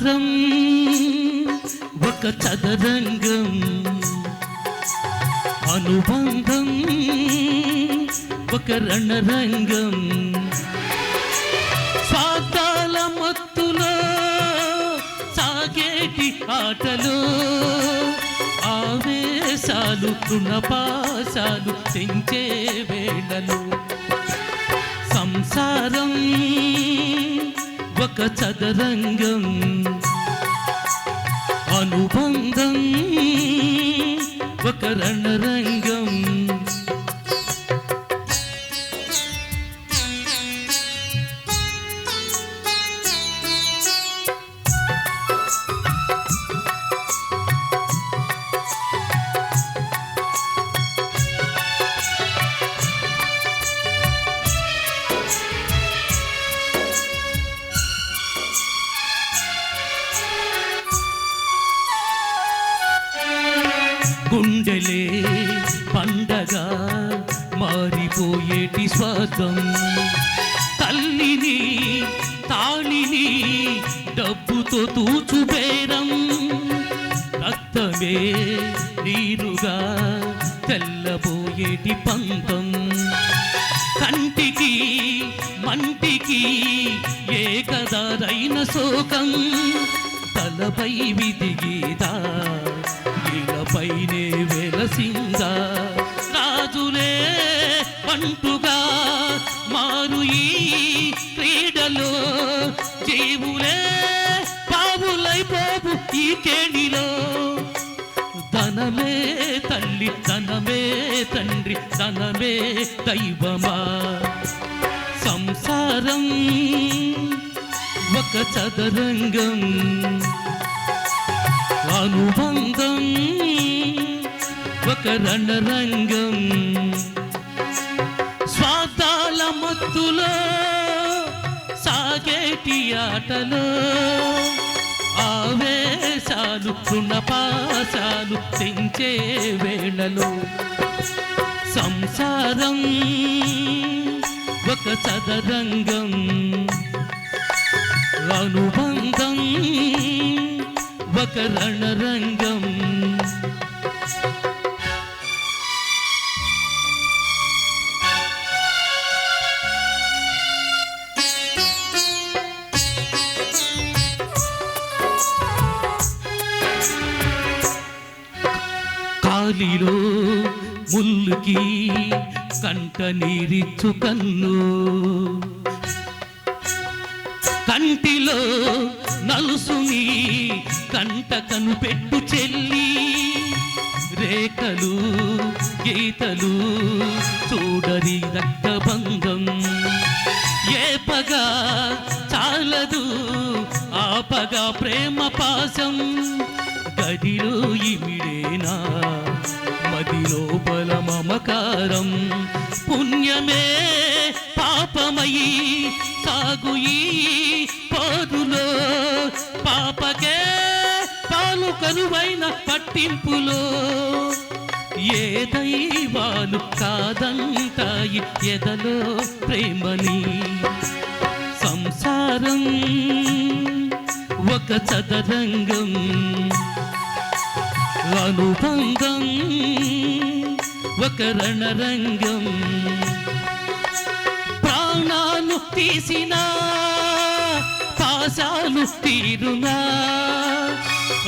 సంసారం ఒక చదరంగం అనుబంధం ఒక రణరంగం. స్వార్థాల మత్తులో సాగేటి ఆటలు ఆవేశాలు తృణపాశాలు పెంచే వేళలు. సంసారం ఒక చదరంగం. అనుబంధం ఒక రణరంగం. గుండెలే పండగ మారిపోయేటి స్వాదం తల్లిని తాళిని డబ్బుతో తూచుబేరం రక్తమే నీరుగా తెల్లబోయేటి పంతం. కంటికి మంటికి ఏ కదారైన శోకం. తలపై విదిగీదా పైనే వెలసిందా? రాజులే పంటుగా మారు ఈ క్రీడలో జీవులే పావులైపోవు ఈ కేడిలో. ధనమే తల్లి ధనమే తండ్రి ధనమే దైవమా? సంసారం ఒక చదరంగం అనుభవం ఒక రణరంగం. స్వాతాల మత్తులో సాగేటి ఆటలో. ఆవేశాలు తృణపాశాలు తెంచే వేళలో. సంసారం ఒక చదరంగం అనుబంధం ఒక రణరంగం. గాలిలో ముల్లుకి కంట నీరిచ్చు కన్ను. కంటిలో నలుసుని కంట కనుపెట్టు చెల్లి. రేఖలు గీతలు చూడరి రక్తబంధం. ఏ పగ చాలదు ఆపగా ప్రేమ పాసం గదిలో ఇమిడేనా? అది లోపల మమకారం. పుణ్యమే పాపమయీ సాగు ఈ పాపకే పాలు కనువైన పట్టింపులో. ఏ దైవాలు కాదంటాయి ఎదలో ప్రేమని. సంసారం ఒక చదరంగం. అనుబంధం ఒక రణరంగం. ప్రాణాలు తీసిన పాశాలు తీరునా.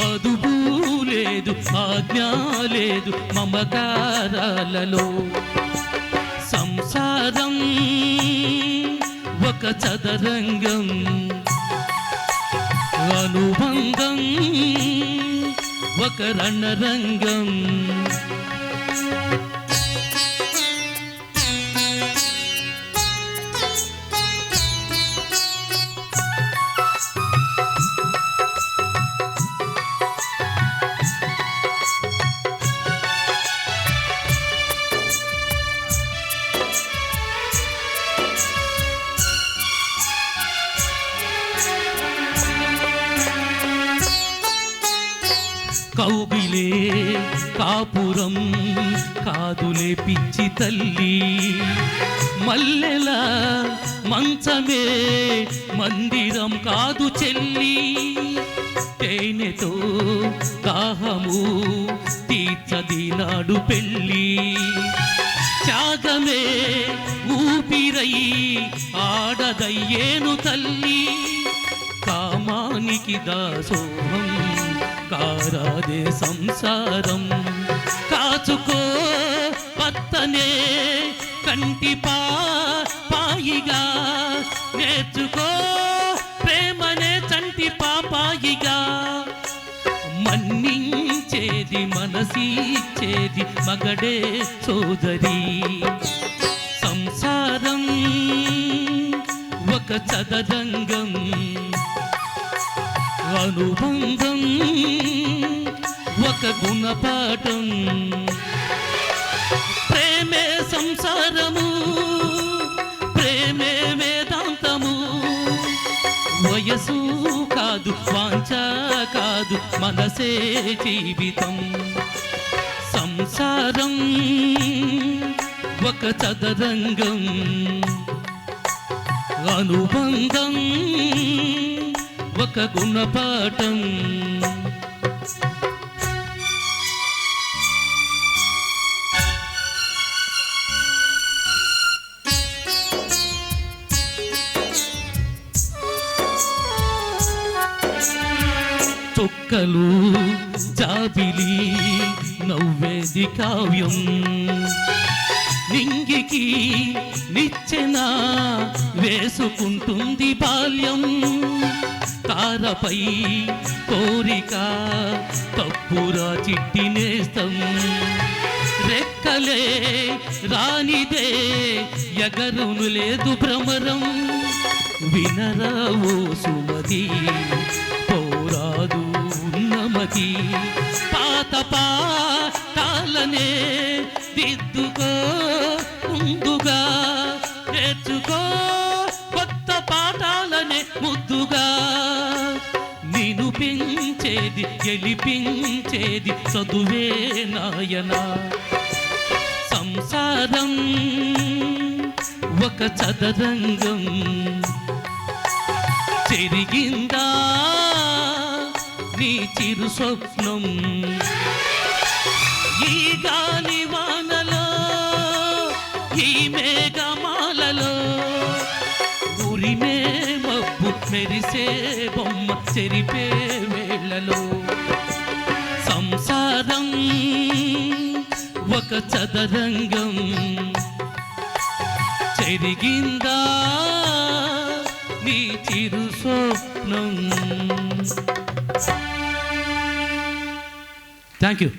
అదుపు లేదు ఆజ్ఞ లేదు మమకారాలలో. సంసారం ఒక చదరంగం. అనుబంధం ఒక రణరంగం. కాపురం కాదులే పిచ్చి తల్లి. మల్లెల మంచమే మందిరం కాదు చెల్లి. తేనెతో దాహము తీర్చదినాడు పెళ్ళి. త్యాగమే ఊపిరై ఆడదయ్యేను తల్లి. కామానికి దాసోహం కారాదే సంసారం. కాచుకో పత్తనే కంటి పా పాయిగా. నేర్చుకో ప్రేమనే చంటి పాపాయిగా మన్నించేది మనసిచ్చేది మగడే సోదరి. సంసారం ఒక చదరంగం. అనుబంధం ఒక గుణపాఠం. ప్రేమే సంసారము ప్రేమే వేదాంతము. వయసు కాదు వాంఛ కాదు మనసే జీవితం. సంసారం ఒక చదరంగం. అనుబంధం ఒక గుణపాఠం. చుక్కలు జాబిలి నవ్వేది కావ్యం. నింగికి నిచ్చెన వేసుకుంటుంది బాల్యం. తారపై కోరిక కప్పురా చిట్టి నేస్తం. రెక్కలే రానిదే ఎగరును లేదు భ్రమరం. వినరావో సుమతి పోరాదు ఉన్నమతి. పాత పాటాలనే దిద్దుకో చేసేది గెలిపించేది చదువే నాయన. సంసారం ఒక చదరంగం. చెరిగిందా నీ చిరు స్వప్నం? ఈ గాలి వానలో ఈ మేఘమాలలో ఉరిమే మబ్బు మెరిసే బొమ్మ చెరిపే వేళలో సంసారం ఒక చదరంగం. చెరిగిందా నీ చిరు స్వప్నం థ్యాంక్ యూ